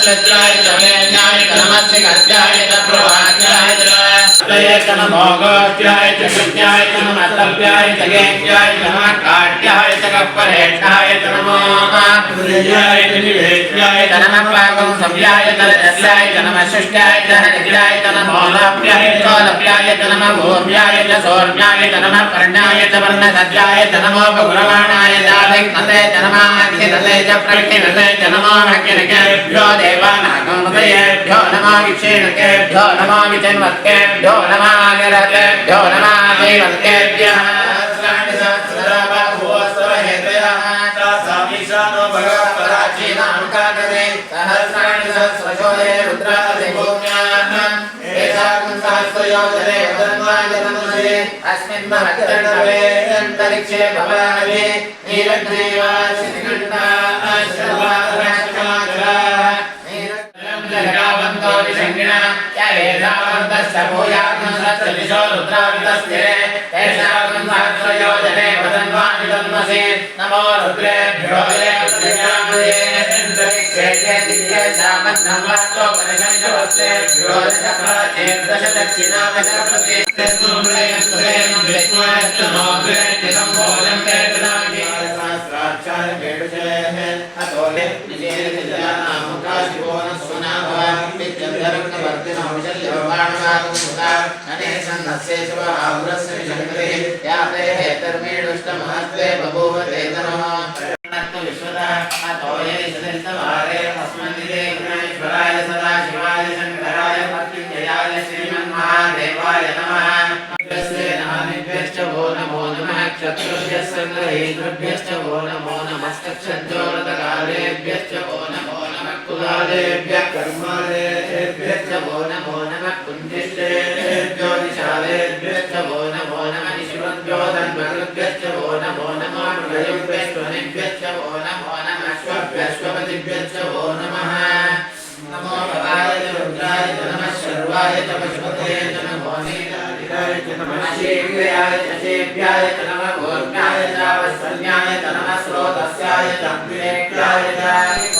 సహస్రత్యాయ నమస్తి కత్యాయ च गोत्याय च कृत्याय च नमस्तव्याय च गेत्याय च काट्याय च कप्परेष्ठाय च नमो प्रियाय च निवेद्याय च नमः पाकं सव्याय च रजस्याय च नमः शिष्टाय च हरिद्राय च नमो लाभ्याय च लभ्याय च नमः भूर्याय च सौर्याय च नमः पर्णाय च वर्णसज्जाय च नमो बहुरवाणाय चाधिक्नते च नमः अक्षिणते च प्रक्षिणते च नमो अग्निकेभ्यो देवानागमदयेभ्यो नमो विक्षीणकेभ्यो नमो विचिन्वत्केभ्यो नमः निरतेभ्यो नमः देवतेभ्यः सहस्राणि सहस्ररामभुवस्वरहेतयः तासामीशानो भगवत्पराचीनामुकादने सहस्राणि सहस्रशोधे रुद्रादिभूम्याः एषाकं सहस्रयोजने वदन्वाय नमसे अस्मिन् महत्तण्डवे अन्तरिक्षे भवामि नीलग्रीवासिनिकण्ठा आश्रवाराष्ट्रमाचराः दिशो रुद्रावितस्ते एषाकं सहस्रयोजने वदन्वानि तन्मसि नमो रुद्रेभ्यो देवतेभ्यो अन्तरिक्षे ये दिव्ये शामन्नं वाचोपनिषञ्चवस्तेभ्यो दश दक्षिणा दश प्रति विश्वराय सदा शिवाय शङ्कराय मृत्युञ्जयाय श्रीमन्महादेवाय नमः नमो क्षत्रुभ्यः कुलालेभ्यः कर्मालेभ्यश्च वो नमो नमः कुञ्जिष्टेभ्यो निशालेभ्यश्च वो नमो नमः निशिवभ्यो धन्वकृभ्यश्च वो नमो नमो मृगयुभ्यश्वनिभ्यश्च वो नमो नमः श्वभ्यश्वपतिभ्यश्च वो नमः। नमो भवाय च रुद्राय च नमः शर्वाय च पशुपतये च नमो नीलाय च नमः शीघ्रयाय च शेभ्याय च नमः भोर्म्याय च वत्सल्याय च नमः स्रोतस्याय च विवेक्याय च।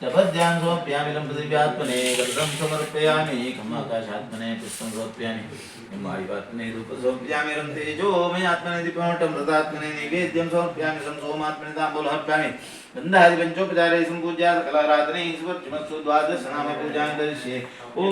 समर्पयामि पृथिव्यात्मने समर्पयामि पुष्पं समर्पयामि वायुवात्मने धूपं समर्पयामि रं तेजो, मयात्मने दीपमटं व्रतात्मने नैवेद्यं समर्पयामि सं सोमात्मने ताम्बूलं अर्पयामि गन्धादि पञ्चोपचारे सम्पूज्या सकलाराधने ईश्वरचमत्सु द्वादश नाम पूजां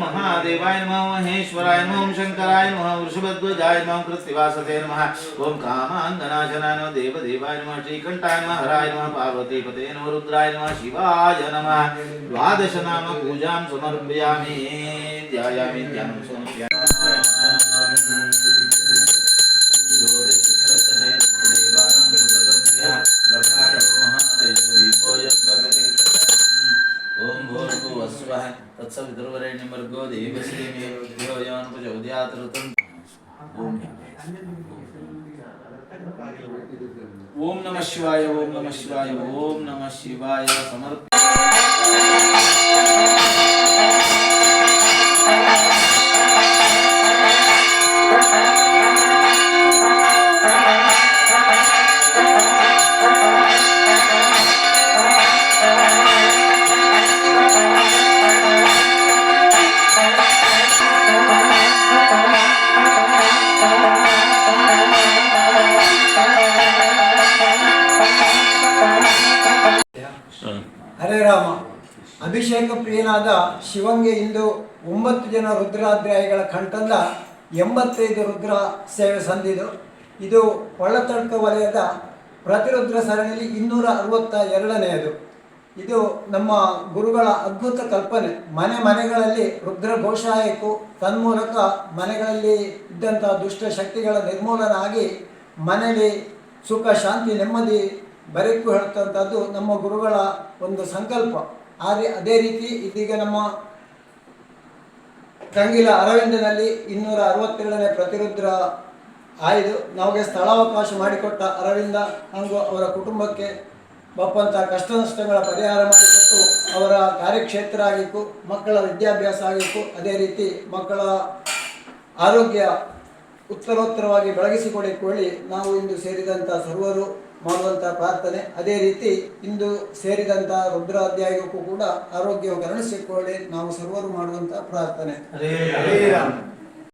महादेवाय नमः महेश्वराय नमः शङ्कराय नमः वृषभध्वजाय नमः कृत्तिवासते नमः। ॐ कामाङ्गनाशनाय नमः, देवदेवाय नमः, श्रीकण्ठाय नमः, हराय नमः, पार्वतीपते नमः, रुद्राय नमः, शिवाय नमः। द्वादश नाम पूजां समर्पयामि, ध्यायामि, ध्यानं समर्पयामि। ओम भूर्भुवस्वः तत्सवितुर्वरेण्यमर्गो देवश्री मे धियो यो न प्रचोदयात् ऋतं ओम ओम नमः शिवाय ओम नमः शिवाय ओम नमः शिवाय समर्प ಹರೇ ರಾಮ ಅಭಿಷೇಕ ಪ್ರಿಯನಾದ ಶಿವಂಗೆ ಇಂದು ಒಂಬತ್ತು ಜನ ರುದ್ರಾಧ್ಯಾಯಿಗಳ ಕಂಠದ ಎಂಬತ್ತೈದು ರುದ್ರ ಸೇವೆ ಸಂದಿದು. ಇದು ಒಳತಡ್ಕ ವಲಯದ ಪ್ರತಿರುದ್ರ ಸರಣಿಯಲ್ಲಿ ಇನ್ನೂರ ಅರವತ್ತ ಎರಡನೆಯದು. ಇದು ನಮ್ಮ ಗುರುಗಳ ಅದ್ಭುತ ಕಲ್ಪನೆ. ಮನೆ ಮನೆಗಳಲ್ಲಿ ರುದ್ರ ಘೋಷಾಯಕು ತನ್ಮೂಲಕ ಮನೆಗಳಲ್ಲಿ ಇದ್ದಂಥ ದುಷ್ಟ ಶಕ್ತಿಗಳ ನಿರ್ಮೂಲನ ಆಗಿ ಮನೆಯಲ್ಲಿ ಸುಖ, ಶಾಂತಿ, ನೆಮ್ಮದಿ ಬರೆಕು ಹೇಳ್ತಂಥದ್ದು ನಮ್ಮ ಗುರುಗಳ ಒಂದು ಸಂಕಲ್ಪ. ಆದರೆ ಅದೇ ರೀತಿ ಇದೀಗ ನಮ್ಮ ಕಂಗಿಲ ಅರವಿಂದನಲ್ಲಿ ಇನ್ನೂರ ಅರವತ್ತೇಳನೇ ಪ್ರತಿರುದ್ರ ಆಯ್ದು. ನಮಗೆ ಸ್ಥಳಾವಕಾಶ ಮಾಡಿಕೊಟ್ಟ ಅರವಿಂದ ಹಾಗೂ ಅವರ ಕುಟುಂಬಕ್ಕೆ ಬಪ್ಪಂತ ಕಷ್ಟ ನಷ್ಟಗಳ ಪರಿಹಾರ ಮಾಡಿಕೊಟ್ಟು ಅವರ ಕಾರ್ಯಕ್ಷೇತ್ರ ಆಗಿತ್ತು ಮಕ್ಕಳ ವಿದ್ಯಾಭ್ಯಾಸ ಆಗಿತ್ತು ಅದೇ ರೀತಿ ಮಕ್ಕಳ ಆರೋಗ್ಯ ಉತ್ತರೋತ್ತರವಾಗಿ ಬೆಳಗಿಸಿಕೊಡಿಕೊಳ್ಳಿ. ನಾವು ಇಂದು ಸೇರಿದಂಥ ಸರ್ವರು ಮಾಡುವಂಥ ಪ್ರಾರ್ಥನೆ. ಅದೇ ರೀತಿ ಇಂದು ಸೇರಿದಂಥ ರುದ್ರಾಧ್ಯಾಯಕ್ಕೂ ಕೂಡ ಆರೋಗ್ಯವು ಕರುಣಿಸಿಕೊಳ್ಳಿ ನಾವು ಸರ್ವರು ಮಾಡುವಂಥ ಪ್ರಾರ್ಥನೆ.